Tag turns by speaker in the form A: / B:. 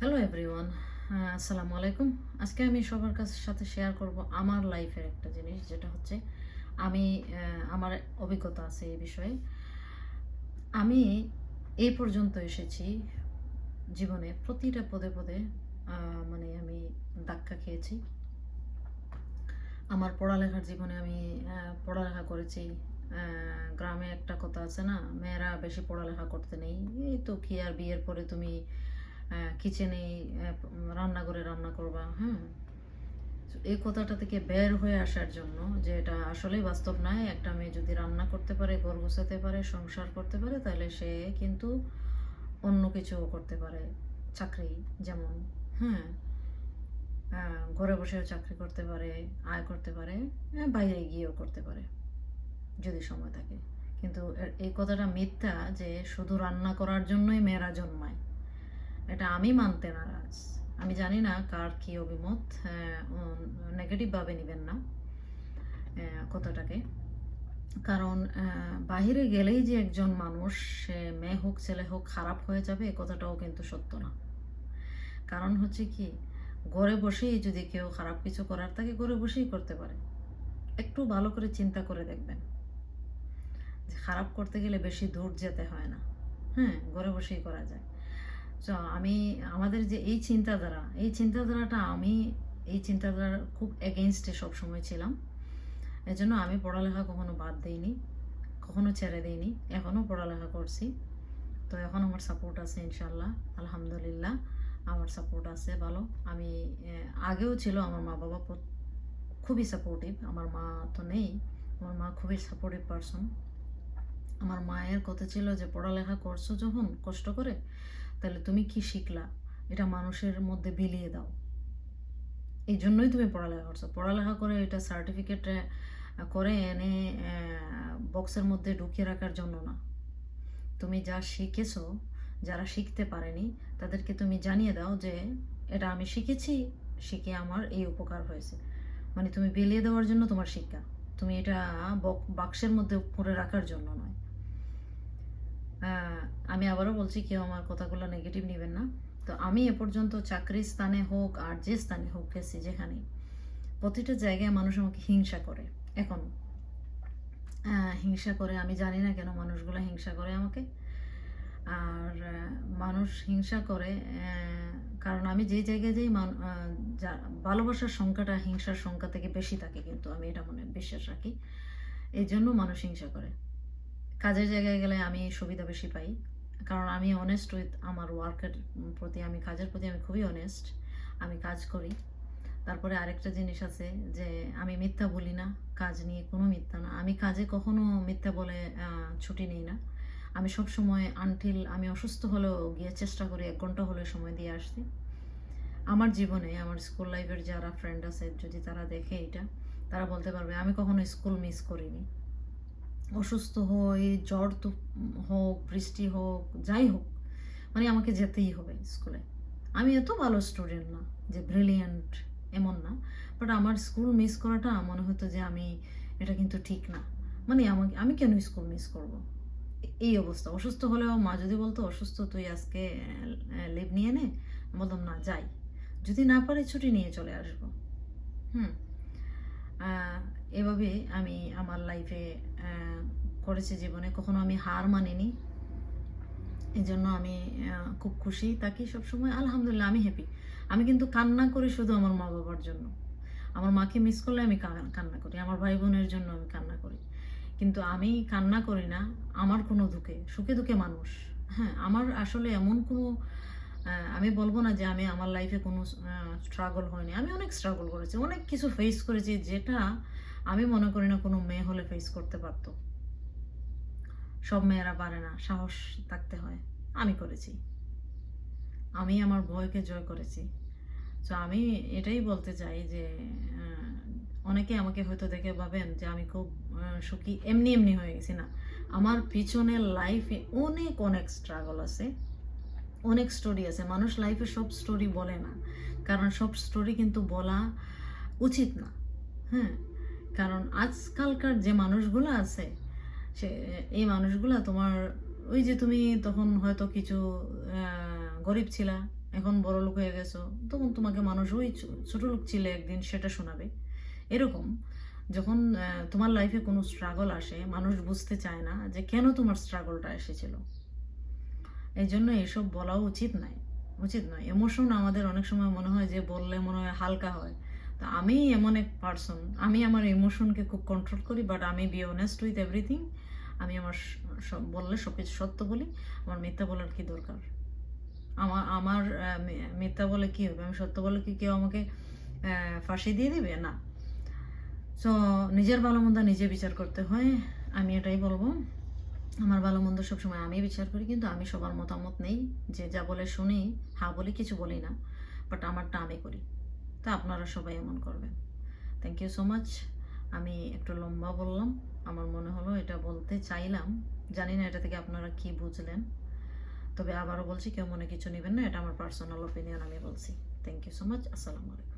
A: Hello everyone আসসালামু আলাইকুম। আজকে আমি সবার কাছে সাথে শেয়ার করব আমার লাইফের একটা জিনিস, যেটা হচ্ছে আমি আমার অভিজ্ঞতা আছে এই বিষয়ে। আমি এই পর্যন্ত এসেছি জীবনে প্রতিটা পদে পদে মানে আমি ধাক্কা খেয়েছি। আমার পড়ালেখার জীবনে আমি পড়ালেখা করেছি। গ্রামে একটা কথা আছে না, মেয়েরা বেশি পড়ালেখা করতে নেই। এই তো কি আর বিয়ের পরে তুমি কিচেনে রান্নাঘরে রান্না করবা হ্যাঁ। এই কথাটা থেকে বের হয়ে আসার জন্য যে এটা আসলেই বাস্তব নয় একটা মেয়ে যদি রান্না করতে পারে ঘর গুছাতে পারে সংসার করতে পারে তাহলে সে কিন্তু অন্য কিছুও করতে পারে চাকরি যেমন হ্যাঁ। ঘরে বসেও চাকরি করতে পারে আয় করতে পারে হ্যাঁ, বাইরে গিয়েও করতে পারে যদি সময় থাকে। কিন্তু এই কথাটা মিথ্যা যে শুধু রান্না করার জন্যই মেয়েরা জন্মায়। এটা আমি মানতে নারাজ। আমি জানি না কার কি অভিমত নেগেটিভভাবে নেবেন না কথাটাকে। কারণ বাহিরে গেলেই যে একজন মানুষ, সে মেয়ে হোক, ছেলে হোক, খারাপ হয়ে যাবে, এ কথাটাও কিন্তু সত্য না। কারণ হচ্ছে কি, ঘরে বসেই যদি কেউ খারাপ কিছু করার, তাকে ঘরে বসেই করতে পারে। একটু ভালো করে চিন্তা করে দেখবেন যে খারাপ করতে গেলে বেশি দূর যেতে হয় না। হ্যাঁ ঘরে বসেই করা যায়। তো আমি, আমাদের যে এই চিন্তাধারা, এই চিন্তাধারাটা আমি, এই চিন্তাধারার খুব এগেনস্টে সবসময় ছিলাম। এজন্য আমি পড়ালেখা কখনো বাদ দিইনি, কখনো ছেড়ে দিইনি এখনও পড়ালেখা করছি। তো এখন আমার সাপোর্ট আছে ইনশাল্লাহ আলহামদুলিল্লাহ, আমার সাপোর্ট আছে ভালো। আমি আগেও ছিল আমার মা বাবা খুবই সাপোর্টিভ আমার মা তো নেই, আমার মা খুবই সাপোর্টিভ পারসন আমার মায়ের কথা ছিল যে পড়ালেখা করছ যখন, কষ্ট করে তাহলে তুমি কি শিখলা? এটা মানুষের মধ্যে বিলিয়ে দাও। এই জন্যই তুমি পড়ালেখা করছ। পড়ালেখা করে এটা সার্টিফিকেট করে এনে বক্সের মধ্যে ঢুকিয়ে রাখার জন্য না। তুমি যা শিখেছো, যারা শিখতে পারেনি, তাদেরকে তুমি জানিয়ে দাও যে, এটা আমি শিখেছি, শিখে আমার এই উপকার হয়েছে। মানে তুমি বিলিয়ে দেওয়ার জন্য তোমার শিক্ষা। তুমি এটা বক- বাক্সের মধ্যে করে রাখার জন্য নয়। আমি আবারও বলছি, কেউ আমার কথাগুলো নেগেটিভ নেবেন না। তো আমি এ পর্যন্ত চাকরির স্থানে হোক আর যে স্থানে হোক গেছি যেখানে প্রতিটা জায়গায় মানুষ আমাকে হিংসা করে। এখন হিংসা করে আমি জানি না কেন মানুষগুলো হিংসা করে আমাকে। আর মানুষ হিংসা করে কারণ আমি যে জায়গায় যাই ভালোবাসার সংখ্যাটা হিংসার সংখ্যা থেকে বেশি থাকে কিন্তু আমি এটা মনে, বিশ্বাস রাখি। এই জন্য মানুষ হিংসা করে। কাজের জায়গায় গেলে আমি সুবিধা বেশি পাই। কারণ আমি অনেস্ট উইথ আমার ওয়ার্কের প্রতি আমি, কাজের প্রতি আমি খুবই অনেস্ট আমি কাজ করি। তারপরে আরেকটা জিনিস আছে যে আমি মিথ্যা বলি না, কাজ নিয়ে কোনো মিথ্যা না। আমি কাজে কখনো মিথ্যা বলে ছুটি নিই না। আমি সব সময় আনটিল আমি অসুস্থ হলেও গিয়ে চেষ্টা করি, এক ঘণ্টা হলেও সময় দিয়ে আসতে। আমার জীবনে, আমার স্কুল লাইফের যারা ফ্রেন্ড আছে, যদি তারা দেখে এটা, তারা বলতে পারবে, আমি কখনো স্কুল মিস করিনি। অসুস্থ হই, জ্বর তো হোক, বৃষ্টি হোক, যাই হোক মানে আমাকে যেতেই হবে স্কুলে আমি এত ভালো স্টুডেন্ট না, যে ব্রিলিয়ান্ট এমন না বাট আমার স্কুল মিস করাটা মনে হতো যে আমি এটা কিন্তু ঠিক না। মানে আমাকে, আমি কেন স্কুল মিস করব? এই অবস্থা। অসুস্থ হলেও মা যদি বলতো, অসুস্থ, তুই আজকে লিভ নিয়ে নে? বলতাম, না, যাই। যদি না পারি, ছুটি নিয়ে চলে আসব। হুম। এভাবে আমি আমার লাইফে করেছি জীবনে। কখনো আমি হার মানিনি। এই জন্য আমি খুব খুশি থাকি সবসময়। আলহামদুলিল্লাহ, আমি হ্যাপি আমি কিন্তু কান্না করি শুধু আমার মা বাবার জন্য। আমার মাকে মিস করলে আমি কান্না করি। আমার ভাই বোনের জন্য আমি কান্না করি। কিন্তু আমি কান্না করি না। আমার কোনো দুঃখে, সুখে দুঃখে মানুষ। হ্যাঁ আমার আসলে এমন কোনো আমি বলব না যে আমি আমার লাইফে কোনো স্ট্রাগল হয়নি। আমি অনেক স্ট্রাগল করেছি। অনেক কিছু ফেস করেছি যেটা আমি মনে করি না কোনো মেয়ে হলে ফেস করতে পারতো। সব মেয়েরা পারে না, সাহস থাকতে হয়। আমি করেছি। আমি আমার ভয়কে জয় করেছি। তো আমি এটাই বলতে চাই যে অনেকে আমাকে হয়তো দেখে ভাবেন যে আমি খুব সুখী। এমনি এমনি হয়ে গেছি না। আমার পিছনে লাইফে অনেক অনেক স্ট্রাগল আছে। অনেক স্টোরি আছে। মানুষ লাইফে সব স্টোরি বলে না। কারণ সব স্টোরি কিন্তু বলা উচিত না। হ্যাঁ? কারণ আজকালকার যে মানুষগুলো আছে, সে, এই মানুষগুলা তোমার, ওই যে তুমি তখন হয়তো কিছু গরিব ছিলা, এখন বড় লোক হয়ে গেছো, তখন তোমাকে মানুষ ওই ছোট লোক ছিলে একদিন সেটা শোনাবে। এরকম যখন তোমার লাইফে কোনো স্ট্রাগল আসে, মানুষ বুঝতে চায় না যে কেন তোমার স্ট্রাগলটা এসেছিল। এই জন্য এসব বলাও উচিত নয় উচিত নয়। ইমোশন আমাদের অনেক সময় মনে হয় যে বললে মনে হয় হালকা হয়। তা আমি এমন এক পার্সন আমি আমার ইমোশনকে খুব কন্ট্রোল করি বাট আমি বি অনেস্ট উইথ এভরিথিং আমি আমার সব বললে সব কিছু সত্য বলি। আমার মিথ্যা বলার কি দরকার? আমার আমার মিথ্যা বলে কি হবে? আমি সত্য বলে কি কেউ আমাকে ফাঁসি দিয়ে দিবে? না। সো নিজের ভালো মন্দ নিজে বিচার করতে হয়। আমি এটাই বলব। আমার ভালো মন্দ সবসময় আমি বিচার করি, কিন্তু আমি সবার মতামত নেই। যে যা বলে শুনি, হা বলি, কিছু বলি না। বাট আমারটা আমি করি। তা আপনারা সবাই এমন করবেন। থ্যাংক ইউ সো মাচ আমি একটু লম্বা বললাম। আমার মনে হলো এটা বলতে চাইলাম। জানি না এটা থেকে আপনারা কি বুঝলেন। তবে আবারও বলছি, কেউ মনে কিছু নেবেন না, এটা আমার পার্সোনাল ওপিনিয়ন আমি বলছি। থ্যাংক ইউ সো মাচ আসসালামু আলাইকুম।